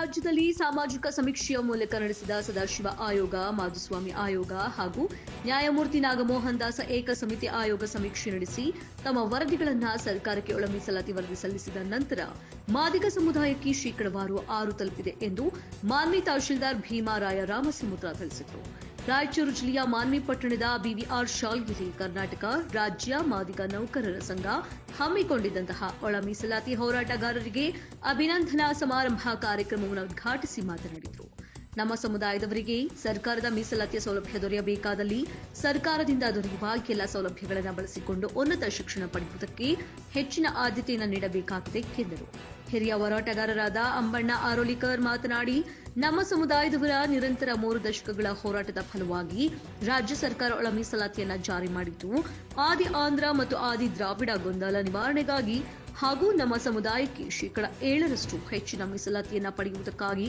ರಾಜ್ಯದಲ್ಲಿ ಸಾಮಾಜಿಕ ಸಮೀಕ್ಷೆಯ ಮೂಲಕ ನಡೆಸಿದ ಸದಾಶಿವ ಆಯೋಗ, ಮಾಧುಸ್ವಾಮಿ ಆಯೋಗ ಹಾಗೂ ನ್ಯಾಯಮೂರ್ತಿ ನಾಗಮೋಹನ್ ದಾಸ ಏಕ ಸಮಿತಿ ಆಯೋಗ ಸಮೀಕ್ಷೆ ನಡೆಸಿ ತಮ್ಮ ವರದಿಗಳನ್ನು ಸರ್ಕಾರಕ್ಕೆ ಒಳ ಮೀಸಲಾತಿ ವರದಿ ಸಲ್ಲಿಸಿದ ನಂತರ ಮಾದಿಗ ಸಮುದಾಯಕ್ಕೆ ಶೇಕಡವಾರು ಆರು ತಲುಪಿದೆ ಎಂದು ಮಾನ್ವಿ ತಹಶೀಲ್ದಾರ್ ಭೀಮಾರಾಯ ರಾಮಸಮುದ್ರ ತಿಳಿಸಿದರು ರಾಯಚೂರು ಜಿಲ್ಲೆಯ ಮಾನ್ವಿ ಪಟ್ಟಣದ ಬಿವಿಆರ್ ಶಾಲ್ಗಿರಿ ಕರ್ನಾಟಕ ರಾಜ್ಯ ಮಾದಿಗ ನೌಕರರ ಸಂಘ ಹಮ್ಮಿಕೊಂಡಿದ್ದಂತಹ ಒಳ ಮೀಸಲಾತಿ ಹೋರಾಟಗಾರರಿಗೆ ಅಭಿನಂದನಾ ಸಮಾರಂಭ ಕಾರ್ಯಕ್ರಮವನ್ನು ಉದ್ಘಾಟಿಸಿ ಮಾತನಾಡಿದರು. ನಮ್ಮ ಸಮುದಾಯದವರಿಗೆ ಸರ್ಕಾರದ ಮೀಸಲಾತಿಯ ಸೌಲಭ್ಯ ದೊರೆಯಬೇಕಾದಲ್ಲಿ ಸರ್ಕಾರದಿಂದ ದೊರೆಯುವ ಎಲ್ಲ ಸೌಲಭ್ಯಗಳನ್ನು ಬಳಸಿಕೊಂಡು ಉನ್ನತ ಶಿಕ್ಷಣ ಪಡೆಯುವುದಕ್ಕೆ ಹೆಚ್ಚಿನ ಆದ್ಯತೆಯನ್ನು ನೀಡಬೇಕಾಗಿದೆ, ಎಂದರು. ಹಿರಿಯ ಹೋರಾಟಗಾರರಾದ ಅಂಬಣ್ಣ ಆರೋಲಿಕರ್ ಮಾತನಾಡಿ, ನಮ್ಮ ಸಮುದಾಯದವರ ನಿರಂತರ ಮೂರು ದಶಕಗಳ ಹೋರಾಟದ ಫಲವಾಗಿ ರಾಜ್ಯ ಸರ್ಕಾರ ಒಳ ಮೀಸಲಾತಿಯನ್ನ ಜಾರಿ ಮಾಡಿದ್ದು, ಆದಿ ಆಂಧ್ರ ಮತ್ತು ಆದಿ ದ್ರಾವಿಡ ಗೊಂದಲ ನಿವಾರಣೆಗಾಗಿ ಹಾಗೂ ನಮ್ಮ ಸಮುದಾಯಕ್ಕೆ ಶೇಕಡ ಏಳರಷ್ಟು ಹೆಚ್ಚಿನ ಮೀಸಲಾತಿಯನ್ನ ಪಡೆಯುವುದಕ್ಕಾಗಿ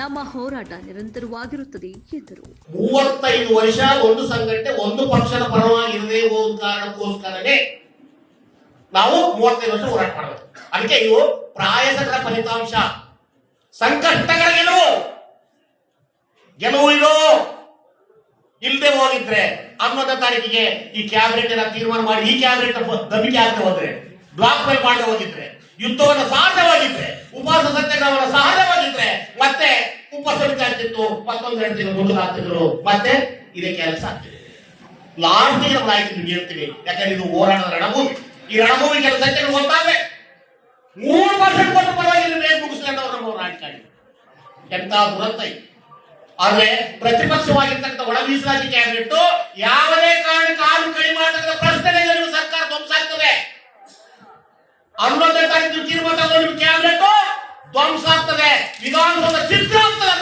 ನಮ್ಮ ಹೋರಾಟ ನಿರಂತರವಾಗಿರುತ್ತದೆ ಎಂದರು. ಮೂವತ್ತೈದು ವರ್ಷ ಒಂದು ಸಂಘಟನೆ ಒಂದು ಪಕ್ಷದ ಪರವಾಗಿರದೇ ಕಾರಣಕ್ಕೋಸ್ಕರನೇ ನಾವು ಮೂವತ್ತೈದು ವರ್ಷ ಹೋರಾಟ ಮಾಡಬೇಕು. ಅದಕ್ಕೆ ಇವು ಪ್ರಾಯಸಗಳ ಫಲಿತಾಂಶ. ಸಂಕಷ್ಟಗಳ ಗೆಲುವು ಗೆಲುವು ಇದು ಇಲ್ಲದೆ ಹೋಗಿದ್ರೆ ಹನ್ನೊಂದನೇ ತಾರೀಕಿಗೆ ಈ ಕ್ಯಾಬಿನೆಟ್ ಎಲ್ಲ ತೀರ್ಮಾನ ಮಾಡಿ, ಈ ಕ್ಯಾಬಿನೆಟ್ ದಬಿಕೆ ಆಗದೆ ಹೋದ್ರೆ ಬ್ಲಾಕ್ ಮೇಲ್ ಮಾಡದೆ ಹೋಗಿದ್ರೆ, ಯುದ್ಧವನ್ನು ಸಹಜವಾಗಿದ್ರೆ, ಉಪವಾಸ ಸತ್ಯಾಗ್ರಹವನ್ನು ಸಹಜವಾಗಿದ್ರೆ, ಮತ್ತೆ ಉಪಸಮಿತಿ ಆಗ್ತಿತ್ತು ಮತ್ತೊಂದು ಎರಡು ಮುಂದೂಡಾಗ್ತಿದ್ರು ಮತ್ತೆ ಇದೇ ಕೆಲಸ ಆಗ್ತಿದೆ. ಲಾಸ್ಟ್ ನಾವು ಆಯ್ತು ಹೇಳ್ತೀವಿ ಯಾಕಂದ್ರೆ ಇದು ಹೋರಾಟದ ರಣಭೂಮಿ. ಈ ರಣಭೂಮಿ ಕೆಲಸಕ್ಕೆ ಗೊತ್ತಾಗವೆ ಮೂರು ಪರ್ಸೆಂಟ್ ಕೊಟ್ಟು ಪರವಾಗಿಲ್ಲ ಬೇಗ ಮುಗಿಸ್ಕೊಂಡವ್ರು ನಮ್ಮ ರಾಜಕಾರಣಿ. ಎಂತ ದುರಂತ ಇದು. ಆದ್ರೆ ಪ್ರತಿಪಕ್ಷವಾಗಿರ್ತಕ್ಕಂಥ ಒಳ ಮೀಸಲಾತಿ ಕ್ಯಾಬಿನೆಟ್ ಯಾವುದೇ ಕಾರಣಕ್ಕೆ ಕಾಲು ಕೈ ಮಾಡತಕ್ಕಂಥ ಪ್ರಶ್ನೆ ಸರ್ಕಾರ ಧ್ವಂಸ ಆಗ್ತದೆ. ಹನ್ನೊಂದನೇ ತಾರೀಕು ತೀರ್ಮಾನ ತಗೊಂಡು ಕ್ಯಾಬಿನೆಟ್ ಧ್ವಂಸ ಆಗ್ತದೆ. ವಿಧಾನಸೌಧ ಚಿತ್ರ ಆಗ್ತದೆ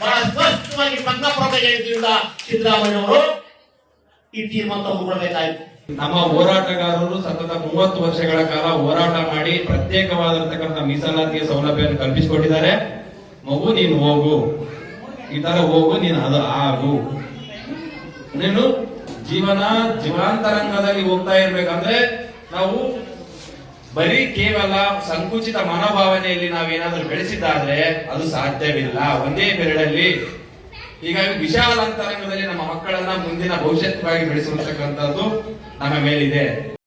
ಬಹಳ ಸ್ಪಷ್ಟವಾಗಿ ಪ್ರಜ್ಞಾಪೂರ್ವಕ ಹೇಳಿದ್ರಿಂದ ಸಿದ್ದರಾಮಯ್ಯ ಅವರು ಈ ತೀರ್ಮಾನ ತಗೊಂಡ್ಕೊಳ್ಬೇಕಾಯ್ತು ನಮ್ಮ ಹೋರಾಟಗಾರರು ಸತತ ಮೂವತ್ತು ವರ್ಷಗಳ ಕಾಲ ಹೋರಾಟ ಮಾಡಿ ಪ್ರತ್ಯೇಕವಾಗಿರ್ತಕ್ಕಂಥ ಮೀಸಲಾತಿಯ ಸೌಲಭ್ಯವನ್ನು ಕಲ್ಪಿಸಿಕೊಟ್ಟಿದ್ದಾರೆ. ಮಗು, ನೀನು ಹೋಗು. ಈ ತರ ಹೋಗು, ನೀನು ಅದು ಆಗು. ನೀನು ಜೀವನ ಜೀವಾಂತರಂಗದಲ್ಲಿ ಹೋಗ್ತಾ ಇರ್ಬೇಕಂದ್ರೆ ನಾವು ಬರೀ ಕೇವಲ ಸಂಕುಚಿತ ಮನೋಭಾವನೆಯಲ್ಲಿ ನಾವೇನಾದ್ರೂ ಬೆಳೆಸಿದ್ದಾದ್ರೆ ಅದು ಸಾಧ್ಯವಿಲ್ಲ. ಒಂದೇ ಬೆರಳಲ್ಲಿ ಹೀಗಾಗಿ ವಿಶಾಲ ಅಂತರಂಗದಲ್ಲಿ ನಮ್ಮ ಮಕ್ಕಳನ್ನ ಮುಂದಿನ ಭವಿಷ್ಯಕ್ಕಾಗಿ ಬೆಳೆಸಿರ್ತಕ್ಕಂಥದ್ದು ನಮ್ಮ ಮೇಲಿದೆ